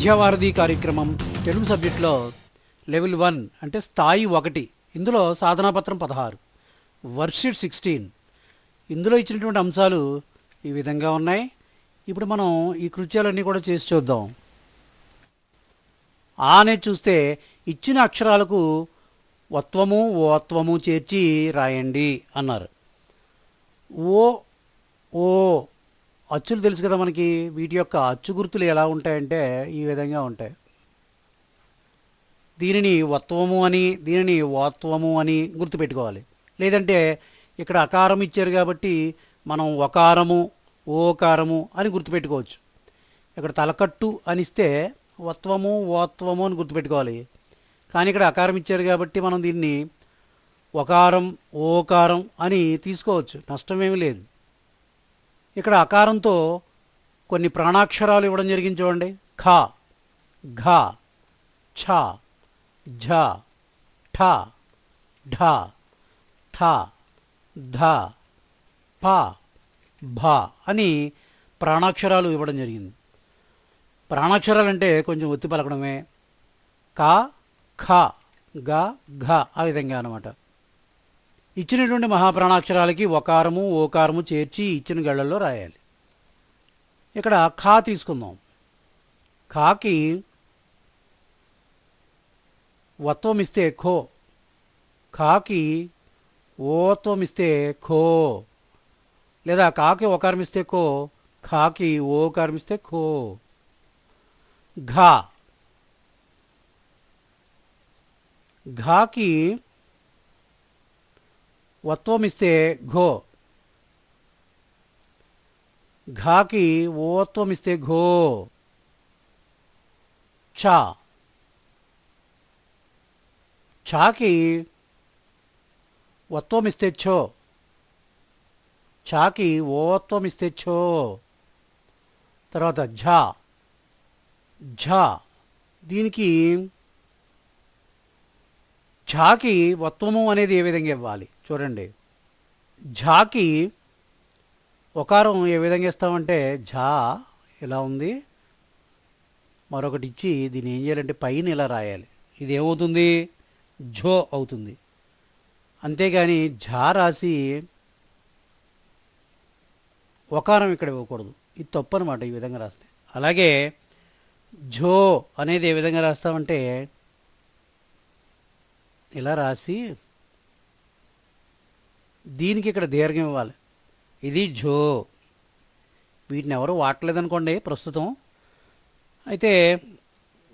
విద్యావారధి కార్యక్రమం తెలుగు సబ్జెక్టులో level one అంటే స్థాయి ఒకటి. ఇందులో సాధనాపత్రం పదహారు. Worksheet sixteen. ఇందులో ఇచ్చినటువంటి అంశాలు ఈ విధంగా ఉన్నాయి. ఇప్పుడు మనం ఈ కృత్యాలన్నీ కూడా చేసి చూద్దాం. ఆ అనేది చూస్తే ఇచ్చిన అక్షరాలకు ఒత్వము ఓత్వము చేర్చి రాయండి అన్నారు. ఓ ఓ అచ్చులు తెలుసు కదా మనకి. వీటి యొక్క అచ్చు గుర్తులు ఎలా ఉంటాయంటే ఈ విధంగా ఉంటాయి. దీనిని వత్వము అని దీనిని ఓత్వము అని గుర్తుపెట్టుకోవాలి. లేదంటే ఇక్కడ అకారం ఇచ్చారు కాబట్టి మనం ఒకారము ఓకారము అని గుర్తుపెట్టుకోవచ్చు. ఇక్కడ తలకట్టు అని ఇస్తే వత్వము ఓత్వము అని గుర్తుపెట్టుకోవాలి. కానీ ఇక్కడ అకారం ఇచ్చారు కాబట్టి మనం దీన్ని ఒకారం ఓకారం అని తీసుకోవచ్చు. నష్టమేమీ లేదు. ఇక్కడ అకారంతో కొన్ని ప్రాణాక్షరాలు ఇవ్వడం జరిగింది చూడండి. ఖ ఘ ఛ ఝ ఠ ఢ థ ధ ప భ అని ప్రాణాక్షరాలు ఇవ్వడం జరిగింది. ప్రాణాక్షరాలు అంటే కొంచెం ఒత్తి పలకడమే. క ఖ గ ఘ ఆ విధంగా అన్నమాట. ఇచ్చినటువంటి మహాప్రాణాక్షరాలకి ఒకారము ఓకారము చేర్చి ఇచ్చిన గళ్ళల్లో రాయాలి. ఇక్కడ ఖా తీసుకుందాం. ఖాకి వత్వం ఇస్తే ఖో. ఖాకి ఓత్వం ఇస్తే ఖో. లేదా కాకి ఒకారం ఇస్తే ఖో ఖాకి ఓకారం ఇస్తే ఖో. ఘా. ఘాకి వత్వం ఇస్తే ఘో. ఘాకి ఓత్వం ఇస్తే ఘో. ఛా. ఛాకి వత్వం ఇస్తే ఛో. ఛాకి ఓత్వం ఇస్తే ఛో. తర్వాత ఝా. ఝా. దీనికి ఝాకి వత్వము అనేది ఏ విధంగా ఇవ్వాలి? చూడండి. ఝాకి ఒకారం ఏ విధంగా ఇస్తామంటే ఝా ఇలా ఉంది. మరొకటి ఇచ్చి దీన్ని ఏం చేయాలంటే పైన ఇలా రాయాలి. ఇది ఏమవుతుంది ఝో అవుతుంది. అంతేగాని ఝా రాసి ఒకారం ఇక్కడ ఇవ్వకూడదు. ఇది తప్పు అనమాట ఈ విధంగా రాస్తే. అలాగే ఝో అనేది ఏ విధంగా రాస్తామంటే ఇలా రాసి దీనికి ఇక్కడ దీర్ఘం ఇవ్వాలి. ఇది జో. వీటిని ఎవరు వాడలేదనుకోండి ప్రస్తుతం. అయితే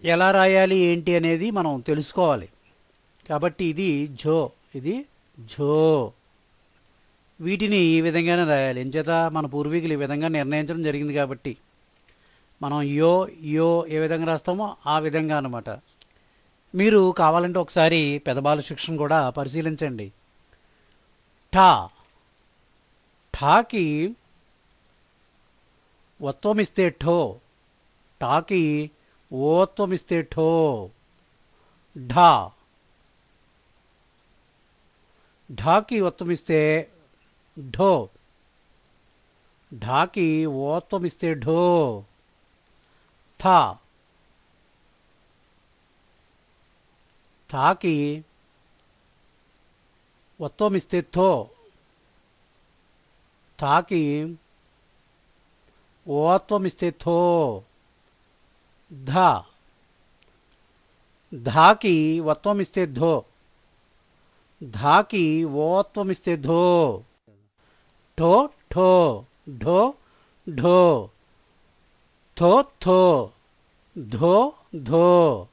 ఎలా రాయాలి ఏంటి అనేది మనం తెలుసుకోవాలి. కాబట్టి ఇది జో. ఇది జో. వీటిని ఈ విధంగానే రాయాలి. ఎంచేత మన పూర్వీకులు ఈ విధంగా నిర్ణయించడం జరిగింది కాబట్టి మనం యో యో ఏ విధంగా రాస్తామో ఆ విధంగా అనమాట మీరు కావాలంటే ఒకసారి పెదబాల శిక్షణ కూడా పరిశీలించండి. ఠా ఠాకి ఒత్వం ఇస్తే ఠో ఠాకి ఓత్వం ఇస్తే ఠో ఢా ఢాకి ఒత్వం ఇస్తే ఢో ఢాకి ఓత్వం ఇస్తే ఢో థా తాకి ఒత్వం ఇస్తే థో తాకి ఓత్వం ఇస్తే థో ధ. ధాకి వత్వమిస్తే ధో ధాకి ఓత్వం ఇస్తే ధో ఠో ఠో ఢో ఢో. థో థో ధో ధో.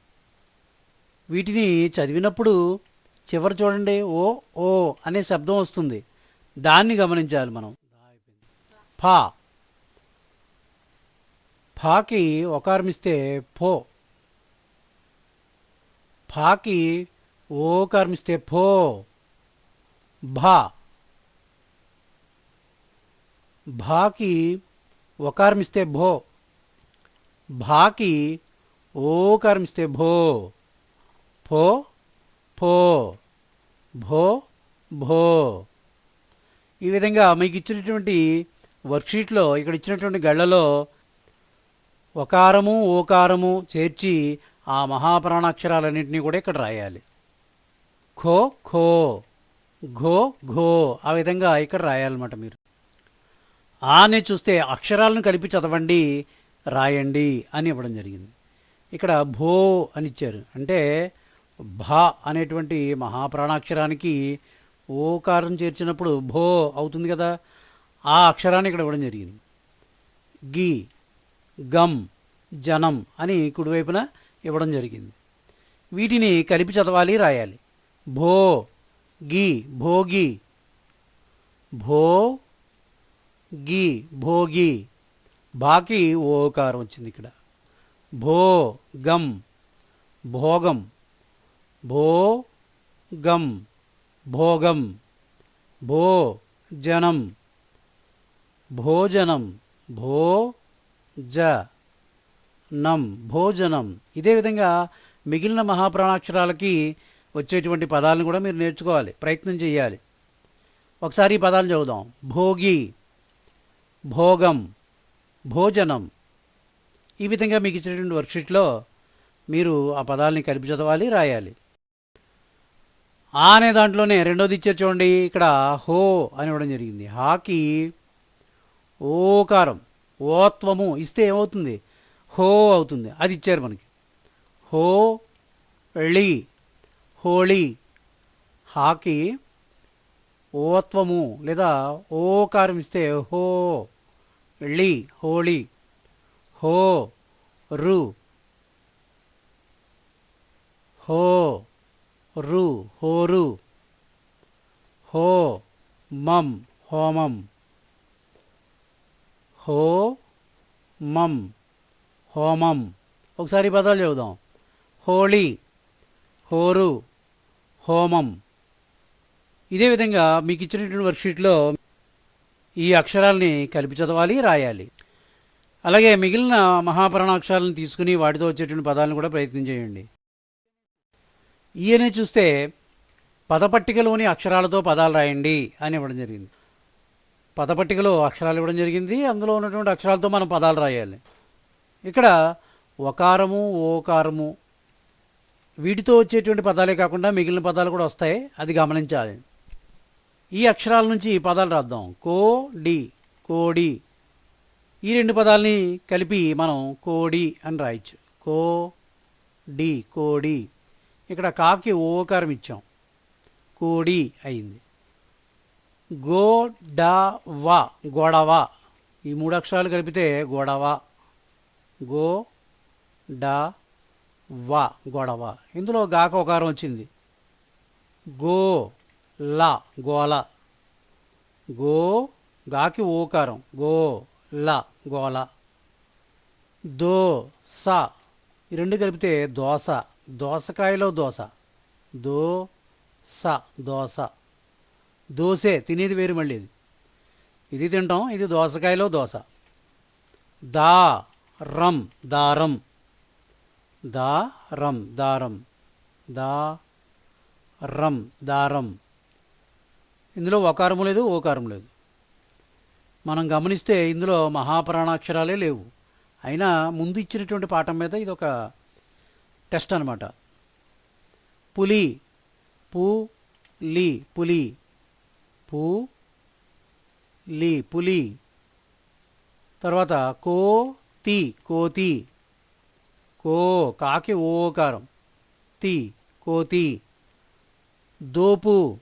వీటిని చదివినప్పుడు చివరి చూడండి ఓ ఓ అనే శబ్దం వస్తుంది. దాన్ని గమనించాలి మనం. ఫా. ఫాకి ఒకారమిస్తే ఫో. ఫాకి ఓకారమిస్తే ఫో. భా. భాకి ఒకారమిస్తే భో. భాకి ఓకారమిస్తే భో. ఫో. భో భో భో. ఈ విధంగా మీకు ఇచ్చినటువంటి వర్క్షీట్లో ఇక్కడ ఇచ్చినటువంటి గళ్ళలో ఒకారము ఓకారము చేర్చి ఆ మహాప్రాణాక్షరాలన్నింటినీ కూడా ఇక్కడ రాయాలి. ఖో ఖో ఘో ఘో ఆ విధంగా ఇక్కడ రాయాలన్నమాట మీరు. ఆని చూస్తే అక్షరాలను కలిపి చదవండి రాయండి అని ఇవ్వడం జరిగింది. ఇక్కడ భో అని ఇచ్చారు. అంటే భా అనేటువంటి మహాప్రాణాక్షరానికి ఓకారం చేర్చినప్పుడు భో అవుతుంది కదా ఆ అక్షరాన్ని ఇక్కడ ఇవ్వడం జరిగింది. గి గమ్ జనం అని కుడివైపున ఇవ్వడం జరిగింది. వీటిని కలిపి చదవాలి రాయాలి. భో గి భోగి భో గి భోగి. బాకి ఓకారం వచ్చింది ఇక్కడ. భో గం భోగం. భో గం భోగం భో జనం భోజనం భో జ నం భోజనం. ఇదే విధంగా మిగిలిన మహాప్రాణాక్షరాలకి వచ్చేటువంటి పదాలను కూడా మీరు నేర్చుకోవాలి ప్రయత్నం చేయాలి. ఒకసారి ఈ పదాలు చదువుదాం. భోగి భోగం భోజనం. ఈ విధంగా మీకు ఇచ్చినటువంటి వర్క్షీట్లో మీరు ఆ పదాలని కలిపి చదవాలి రాయాలి. ఆ అనే దాంట్లోనే రెండోది ఇచ్చారు చూడండి ఇక్కడ హో అని ఇవ్వడం జరిగింది. హాకి ఓకారం ఓత్వము ఇస్తే ఏమవుతుంది? హో అవుతుంది. అది ఇచ్చారు మనకి. హో ళి హోళీ. హాకి ఓత్వము లేదా ఓకారం ఇస్తే హో ళి హోళీ. హో రు. హో రు హోరు. హో మం హోమం. హో మం హోమం. ఒకసారి పదాలు చెబుదాం. హోళీ హోరు హోమం. ఇదే విధంగా మీకు ఇచ్చినటువంటి వర్క్షీట్లో ఈ అక్షరాల్ని కలిపి చదవాలి రాయాలి. అలాగే మిగిలిన మహాప్రాణాక్షరాలను తీసుకుని వాటితో వచ్చేటువంటి పదాలను కూడా ప్రయత్నం చేయండి. ఈయనే చూస్తే పదపట్టికలోని అక్షరాలతో పదాలు రాయండి అని ఇవ్వడం జరిగింది. పదపట్టికలో అక్షరాలు ఇవ్వడం జరిగింది. అందులో ఉన్నటువంటి అక్షరాలతో మనం పదాలు రాయాలి. ఇక్కడ ఒకారము ఓకారము వీటితో వచ్చేటువంటి పదాలే కాకుండా మిగిలిన పదాలు కూడా వస్తాయి. అది గమనించాలి. ఈ అక్షరాల నుంచి ఈ పదాలు రాద్దాం. కో డి కోడి ఈ రెండు పదాలని కలిపి మనం కోడి అని రాయొచ్చు. కో డి కోడి ఇక్కడ కాకి ఓకారం ఇచ్చాం. కోడి అయింది. గో గొడవ. ఈ మూడు అక్షరాలు కలిపితే గొడవ. గో డా వ గొడవ. ఇందులో గాక ఒకారం వచ్చింది. గో ల గోల. గో గాకి ఓకారం. గో ల గోల. దో స. ఈ రెండు కలిపితే దోస. దోసకాయలో దోస దో స దోస. దోసే తినేది వేరు మళ్ళీ ఇది. ఇది తింటాం ఇది దోసకాయలో దోస. దా రం దారం దా రం దారం దా రం దారం. ఇందులో ఒకారం లేదు ఓకారం లేదు. మనం గమనిస్తే ఇందులో మహాప్రాణాక్షరాలే లేవు. అయినా ముందు ఇచ్చినటువంటి పాఠం మీద ఇది ఒక టెస్ట్ అనమాట పులి పు లి పులి. పు లి పులి. తర్వాత కో తి కోతి కో కాకి ఓకారం తి కోతి దోపు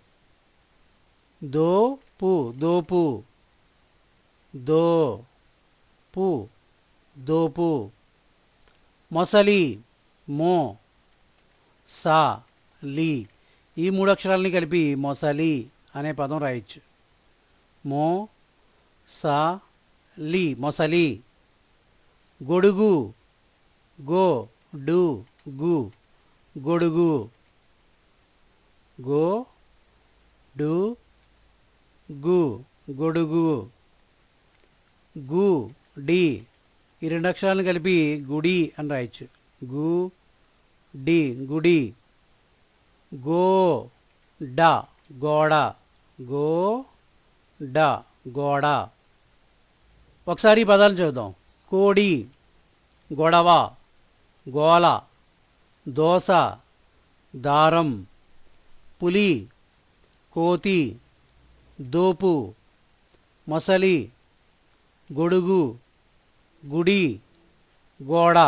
దోపు దోపు. దో పు దోపు. మొసలి మో సా లీ. ఈ మూడు అక్షరాలని కలిపి మొసలి అనే పదం రాయొచ్చు. మో సా లీ. మొసలి గొడుగు గో డు గు. గొడుగు గో డు గు. గొడుగు గు డి. ఈ రెండు అక్షరాలను కలిపి గుడి అని రాయొచ్చు. గు డి గుడి. గో డ గోడ. గో డ గోడ. ఒకసారి పదాలు చూద్దాం కోడి గొడవ గోల దోస దారం పులి కోతి దోపు మొసలి గొడుగు గుడి గోడ.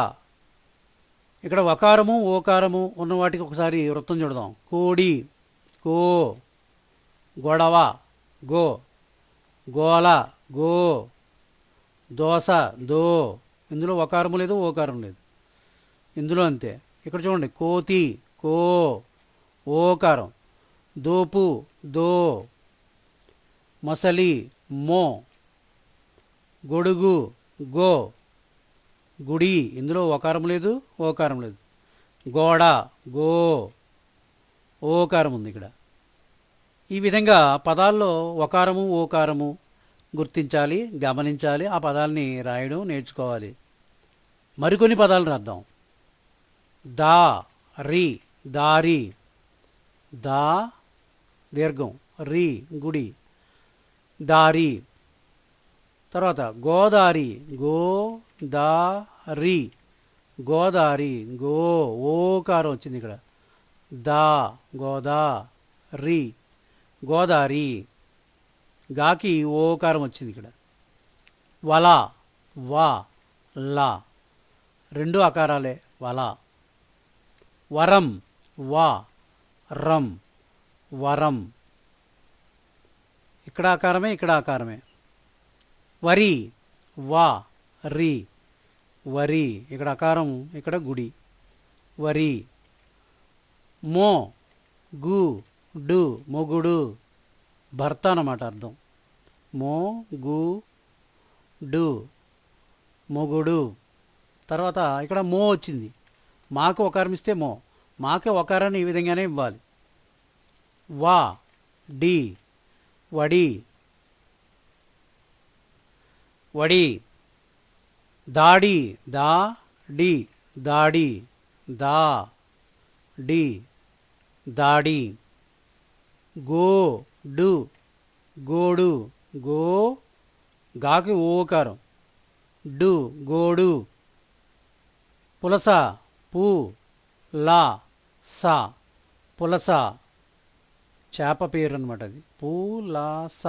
ఇక్కడ వకారము ఓకారము ఉన్న వాటికి ఒకసారి వృత్తం చూడదాం. కోడి కో గొడవ గో గోల గో దోస దో. ఇందులో ఒకారము లేదు ఓకారం లేదు. ఇందులో అంతే. ఇక్కడ చూడండి కోతి కో ఓకారం. దోపు దో. మసలి మో. గొడుగు గో. గుడి. ఇందులో ఓకారం లేదు ఓకారం లేదు. గోడ గో ఓకారం ఉంది ఇక్కడ. ఈ విధంగా పదాల్లో ఒకారము ఓకారము గుర్తించాలి గమనించాలి ఆ పదాలని రాయడం నేర్చుకోవాలి. మరికొన్ని పదాలు రాద్దాం. దా రి దారి. దా దీర్ఘం. రి గుడి. దారి. తర్వాత గోదారి గో దా రి గోదారి. గో ఓకారం వచ్చింది ఇక్కడ. దా గోదా రి గోదారి. గాకి ఓకారం వచ్చింది ఇక్కడ. వల వా లా. రెండు అకారాలే వల. వరం వా రం వరం. ఇక్కడ ఆకారమే ఇక్కడ ఆకారమే. వరి వా రి. వరి ఇక్కడ అకారం ఇక్కడ గుడి. వరి మో గు డు మొగుడు భర్త అన్నమాట అర్థం. మో గు డు మొగుడు. తర్వాత ఇక్కడ మో వచ్చింది. మాకు ఒకారం ఇస్తే మో. మాకు ఒకారాన్ని ఈ విధంగానే ఇవ్వాలి. వా డి వడి. వడి. దాడి దా డి దాడి దా డి దాడి. గో డు గోడు గో గాకి ఓకారం. డు గోడు. పులస పూ లా సా పులస. చేప పేరు అనమాట అది పూలాస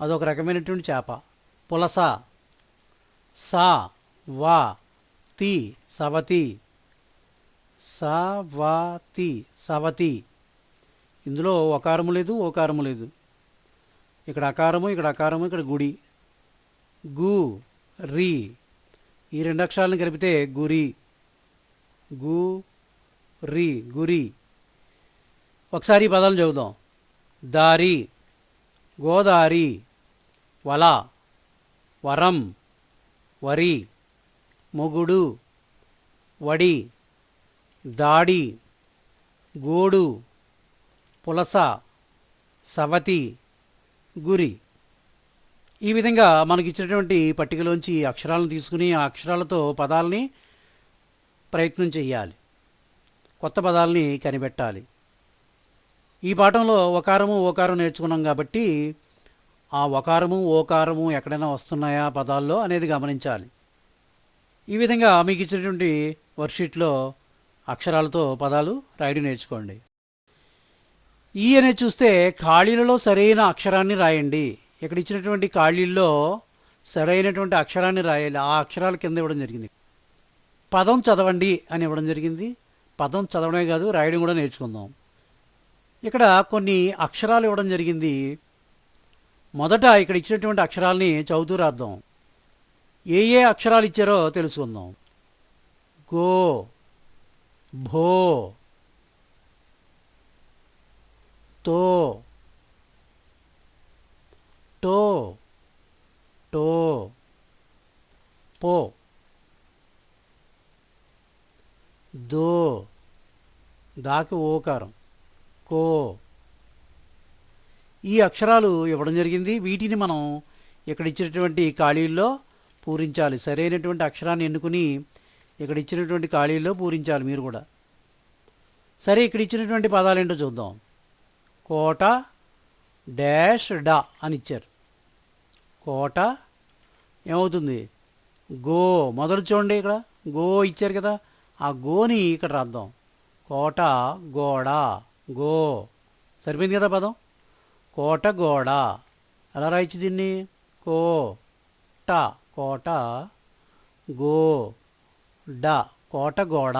అదొక రకమైనటువంటి చేప. పులస. సా వా తి సవతి. సవతి సవతి. ఇందులో ఒకారము లేదు ఓకారము లేదు. ఇక్కడ అకారము ఇక్కడ అకారము ఇక్కడ గుడి. గు రి. ఈ రెండు అక్షరాలను కలిపితే గురి. గు రి గురి. ఒకసారి ఈ పదాలు చదువుదాం. దారి గోదారి వల వరం. వరి మొగుడు వడి దాడి గోడు పులస సవతి గురి. ఈ విధంగా మనకి ఇచ్చినటువంటి పట్టికలోంచి అక్షరాలను తీసుకుని ఆ అక్షరాలతో పదాలని ప్రయత్నం చేయాలి కొత్త పదాలని కనిపెట్టాలి. ఈ పాఠంలో ఒకారము ఓకారం నేర్చుకున్నాం కాబట్టి ఆ ఒకారము ఓకారము ఎక్కడైనా వస్తున్నాయా పదాల్లో అనేది గమనించాలి. ఈ విధంగా మీకు ఇచ్చినటువంటి వర్క్షీట్లో అక్షరాలతో పదాలు రాయడం నేర్చుకోండి. ఈ అనేది చూస్తే ఖాళీలలో సరైన అక్షరాన్ని రాయండి. ఇక్కడ ఇచ్చినటువంటి ఖాళీల్లో సరైనటువంటి అక్షరాన్ని రాయాలి. ఆ అక్షరాల కింద ఇవ్వడం జరిగింది. పదం చదవండి అని ఇవ్వడం జరిగింది. పదం చదవడమే కాదు రాయడం కూడా నేర్చుకుందాం. ఇక్కడ కొన్ని అక్షరాలు ఇవ్వడం జరిగింది. మొదట ఇక్కడ ఇచ్చినటువంటి అక్షరాల్ని చదువుతూ రాద్దాం. ఏ ఏ అక్షరాలు ఇచ్చారో తెలుసుకుందాం. గో భో తో టో టో పో దో దాకి ఓకారం కో ఈ అక్షరాలు ఇవ్వడం జరిగింది. వీటిని మనం ఇక్కడ ఇచ్చినటువంటి ఖాళీల్లో పూరించాలి. సరైనటువంటి అక్షరాన్ని ఎన్నుకుని ఇక్కడ ఇచ్చినటువంటి ఖాళీల్లో పూరించాలి మీరు కూడా. సరే ఇక్కడ ఇచ్చినటువంటి పదాలు ఏంటో చూద్దాం. కోట డాష్ డా అని ఇచ్చారు. కోట ఏమవుతుంది? గో. మొదలు చూడండి ఇక్కడ. గో ఇచ్చారు కదా. ఆ గోని ఇక్కడ రాద్దాం. కోట గోడ గో. సరిపోయింది కదా పదం? కోట గోడ ఎలా రాయొచ్చు దీన్ని? కో ట కోట గో డ కోట గోడ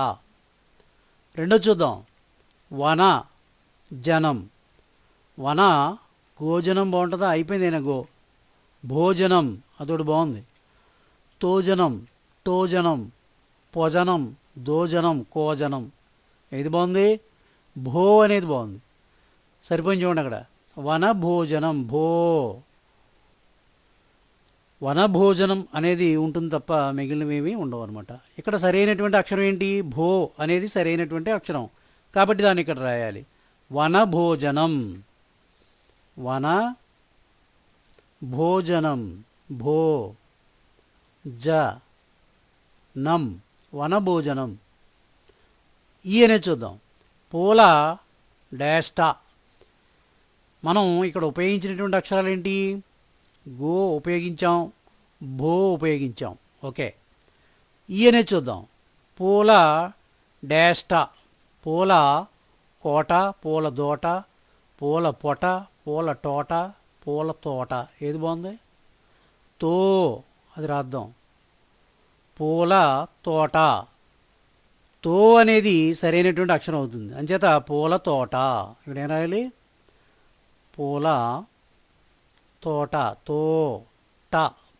రెండో చూద్దాం. వన జనం. వన గోజనం బాగుంటుందా? అయిపోయింది అయినా గో. భోజనం అదొకటి బాగుంది. తోజనం టోజనం పొజనం దోజనం కోజనం. ఏది బాగుంది? భో అనేది బాగుంది. సరిపోయింది చూడండి అక్కడ. వన భోజనం భో. వనభోజనం అనేది ఉంటుంది తప్ప మిగిలినవేమీ ఉండవు అనమాట ఇక్కడ సరైనటువంటి అక్షరం ఏంటి? భో అనేది సరైనటువంటి అక్షరం. కాబట్టి దాన్ని ఇక్కడ రాయాలి. వనభోజనం. వన భోజనం భో. జ. నం. వనభోజనం. ఈ అనేది చూద్దాం. పూల డాస్టా మనం ఇక్కడ ఉపయోగించినటువంటి అక్షరాలు ఏంటి గో ఉపయోగించాం భో ఉపయోగించాం. ఓకే. ఈయనే చూద్దాం. పూల డేస్టా పూల కోట పూల దోట పూల పొట పూల తోట పూల తోట. ఏది బాగుంది? తో. అది రాద్దాం. పూల తోట. తో అనేది సరైనటువంటి అక్షరం అవుతుంది. అంచేత పూల తోట. ఇక్కడ ఏం రాయాలి? పూల తోట తో ట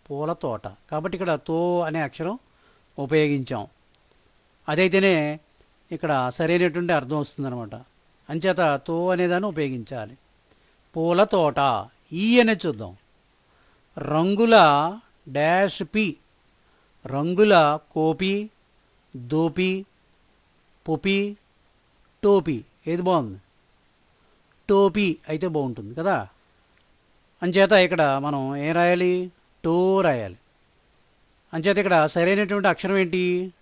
పూల తోట. కాబట్టి ఇక్కడ తో అనే అక్షరం ఉపయోగించాం. అదైతేనే ఇక్కడ సరైనటువంటి అర్థం వస్తుందన్నమాట. అంచేత తో అనేదాన్ని ఉపయోగించాలి. పూల తోట ఈ అనేది చూద్దాం. రంగుల డాష్ పి రంగుల కోపి దోపి పుపి టోపీ. ఏది బాగుంది? టోపీ అయితే బాగుంటుంది కదా? అంచేత ఇక్కడ మనం ఏం రాయాలి? టో రాయాలి. అంచేత ఇక్కడ సరైనటువంటి అక్షరం ఏంటి?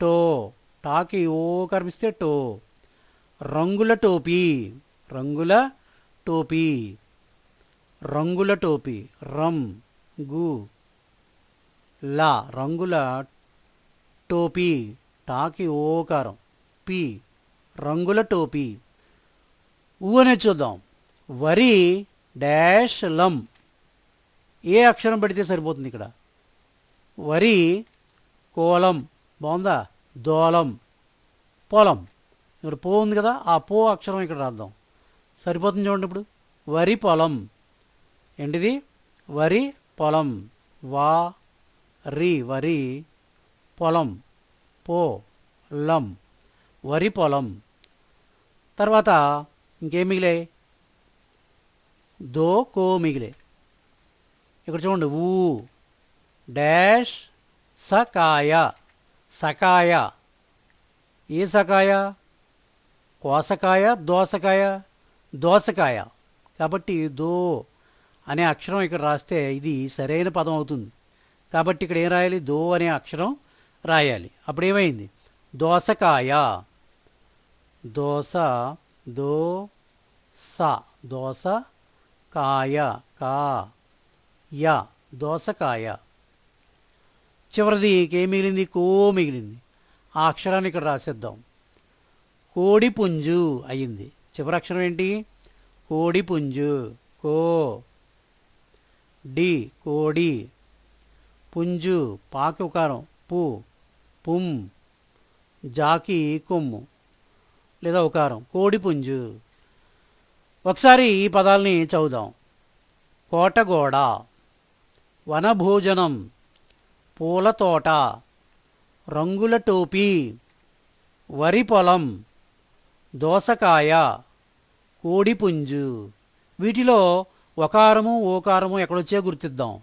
టో. టాకి ఓ కర్మిస్తే టో. రంగుల టోపీ. రంగుల టోపీ. రంగుల టోపీ. రం గు లా. రంగుల టోపీ. టాకి ఓకారం పి. రంగుల టోపీ. ఊ అనేది చూద్దాం. వరి డాష్ లం. ఏ అక్షరం పెడితే సరిపోతుంది ఇక్కడ? వరి కోలం. బాగుందా? దోలం. పొలం. ఇక్కడ పో ఉంది కదా ఆ పో అక్షరం ఇక్కడ రాద్దాం. సరిపోతుంది చూడండి ఇప్పుడు. వరి పొలం. ఏంటిది? వరి పొలం. వా రి వరి పొలం. పో లం. వరి పొలం. తర్వాత ఇంకేం మిగిలే? దో కో మిగిలే. ఇక్కడ చూడండి ఊ డాష్ సకాయ సకాయ. ఏ సకాయ? కోసకాయ దోసకాయ దోసకాయ. కాబట్టి దో అనే అక్షరం ఇక్కడ రాస్తే ఇది సరైన పదం అవుతుంది. కాబట్టి ఇక్కడ ఏం రాయాలి? దో అనే అక్షరం రాయాలి. అప్పుడు ఏమైంది దోసకాయ. దోస దో స దోస కాయ కా య దోసకాయ. చివరిది కే మిగిలింది? కో మిగిలింది. ఆ అక్షరాన్ని ఇక్కడ రాసేద్దాం. కోడి పుంజు అయ్యింది చివరి అక్షరం ఏంటి? కోడి పుంజు కో. డి కోడి. పుంజు పాకి ఉకారం పు పుం. జాకి కొమ్ము. లేదా ఉకారం. కోడిపుంజు. ఒకసారి ఈ పదాలని చదువుదాం. కోటగోడ. వనభోజనం. పూల తోట రంగుల టోపీ. వరి పొలం దోసకాయ. కోడిపుంజు. వీటిలో ఒకారము ఓకారము ఎక్కడొచ్చే గుర్తిద్దాం.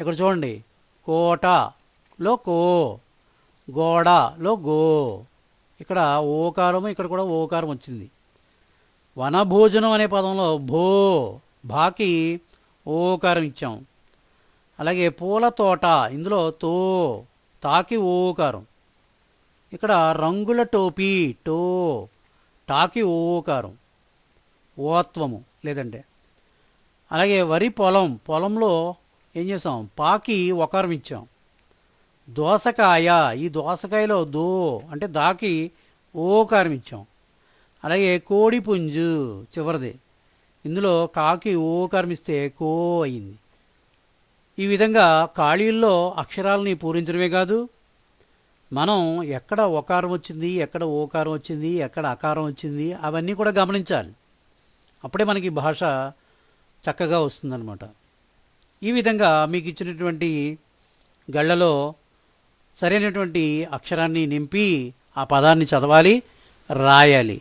ఇక్కడ చూడండి. కోటలో కో. గోడలో గో. ఇక్కడ ఓకారము ఇక్కడ కూడా ఓకారం వచ్చింది. వనభోజనం అనే పదంలో భో బాకి ఓకారం ఇచ్చాం. అలాగే పూల తోట ఇందులో తో తాకి ఓకారం. ఇక్కడ రంగుల టోపీ టో టాకి ఓకారం. ఓత్వము లేదంటే. అలాగే వరి పొలం పొలంలో ఏం చేసాం? పాకి ఒకారం ఇచ్చాం. దోసకాయ ఈ దోసకాయలో దో అంటే దాకి ఓకారం ఇచ్చాం. అలాగే కోడిపుంజు చివరిది. ఇందులో కాకి ఓకారం ఇస్తే కో అయింది. ఈ విధంగా ఖాళీల్లో అక్షరాలని పూరించడమే కాదు మనం ఎక్కడ ఒకారం వచ్చింది ఎక్కడ ఓకారం వచ్చింది ఎక్కడ అకారం వచ్చింది అవన్నీ కూడా గమనించాలి. అప్పుడే మనకి భాష చక్కగా వస్తుందన్నమాట. ఈ విధంగా మీకు ఇచ్చినటువంటి గళ్ళలో సరైనటువంటి అక్షరాన్ని నింపి ఆ పదాన్ని చదవాలి రాయాలి.